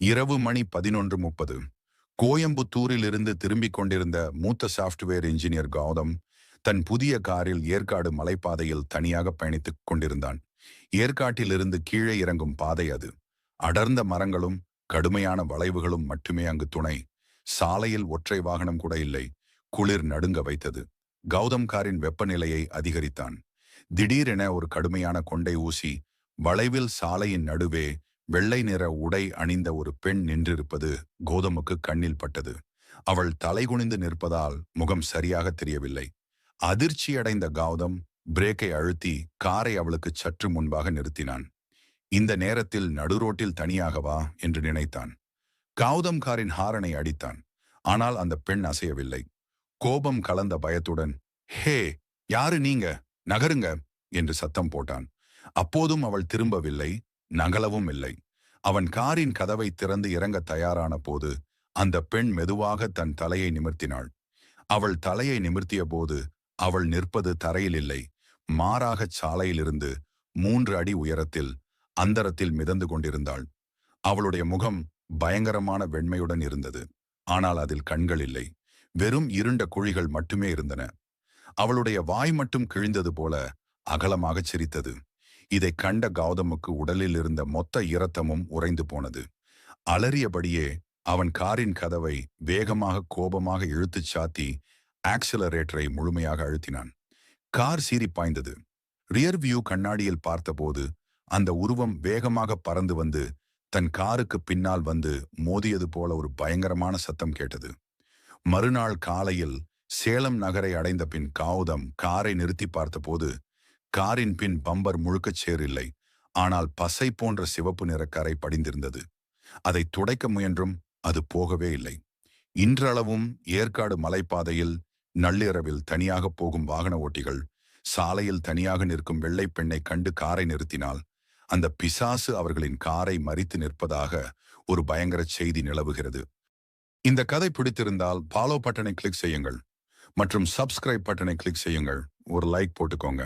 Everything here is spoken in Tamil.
இரவு மணி பதினொன்று முப்பது. கோயம்புத்தூரிலிருந்து திரும்பிக் கொண்டிருந்த மூத்த சாஃப்ட்வேர் இன்ஜினியர் கௌதம் தன் புதிய காரில் ஏற்காடு மலைப்பாதையில் தனியாக பயணித்துக் கொண்டிருந்தான். ஏற்காட்டிலிருந்து கீழே இறங்கும் பாதை அது. அடர்ந்த மரங்களும் கடுமையான வளைவுகளும் மட்டுமே அங்கு துணை. சாலையில் ஒற்றை வாகனம் கூட இல்லை. குளிர் நடுங்க வைத்தது. கௌதம் காரின் வெப்பநிலையை அதிகரித்தான். திடீரென ஒரு கடுமையான கொண்டை ஊசி வளைவில் சாலையின் நடுவே வெள்ளை நிற உடை அணிந்த ஒரு பெண் நின்றிருப்பது கோதமுக்கு கண்ணில் பட்டது. அவள் தலைகுனிந்து நிற்பதால் முகம் சரியாக தெரியவில்லை. அதிர்ச்சியடைந்த கௌதம் பிரேக்கை அழுத்தி காரை அவளுக்கு சற்று முன்பாக நிறுத்தினான். இந்த நேரத்தில் நடுரோட்டில் தனியாகவா என்று நினைத்தான். கௌதம் காரின் ஹாரனை அடித்தான். ஆனால் அந்த பெண் அசையவில்லை. கோபம் கலந்த பயத்துடன் ஹே யாரு நீங்க? நகருங்க என்று சத்தம் போட்டான். அப்போதும் அவள் திரும்பவில்லை நகலவும் இல்லை. அவன் காரின் கதவை திறந்து இறங்க தயாரான போது அந்த பெண் மெதுவாக தன் தலையை நிமிர்த்தினாள். அவள் தலையை நிமிர்த்திய போது அவள் நிற்பது தரையில் இல்லை. மாறாகச் சாலையிலிருந்து மூன்று அடி உயரத்தில் அந்தரத்தில் மிதந்து கொண்டிருந்தாள். அவளுடைய முகம் பயங்கரமான வெண்மையுடன் இருந்தது. ஆனால் அதில் கண்கள் இல்லை. வெறும் இருண்ட குழிகள் மட்டுமே இருந்தன. அவளுடைய வாய் மட்டும் கிழிந்தது போல அகலமாகச் சிரித்தது. இதை கண்ட கௌதமுக்கு உடலில் இருந்த மொத்த இரத்தமும் உறைந்து போனது. அலறியபடியே அவன் காரின் கதவை வேகமாக கோபமாக இழுத்துச் சாத்தி ஆக்சிலரேட்டரை முழுமையாக அழுத்தினான். கார் சீறி பாய்ந்தது. ரியர் வியூ கண்ணாடியில் பார்த்தபோது அந்த உருவம் வேகமாக பறந்து வந்து தன் காருக்கு பின்னால் வந்து மோதியது போல ஒரு பயங்கரமான சத்தம் கேட்டது. மறுநாள் காலையில் சேலம் நகரை அடைந்த பின் காவுதம் காரை நிறுத்தி பார்த்தபோது காரின் பின் பம்பர் முழுக்கச் சேரில்லை. ஆனால் பசை போன்ற சிவப்பு நிற கரை படிந்திருந்தது. அதை துடைக்க முயன்றும் அது போகவே இல்லை. இன்றளவும் ஏற்காடு மலைப்பாதையில் நள்ளிரவில் தனியாக போகும் வாகன ஓட்டிகள் சாலையில் தனியாக நிற்கும் வெள்ளை பெண்ணை கண்டு காரை நிறுத்தினால் அந்த பிசாசு அவர்களின் காரை மறித்து நிற்பதாக ஒரு பயங்கர செய்தி நிலவுகிறது. இந்த கதை பிடித்திருந்தால் ஃபாலோ பட்டனை கிளிக் செய்யுங்கள். மற்றும் சப்ஸ்கிரைப் பட்டனை கிளிக் செய்யுங்கள். ஒரு லைக் போட்டுக்கோங்க.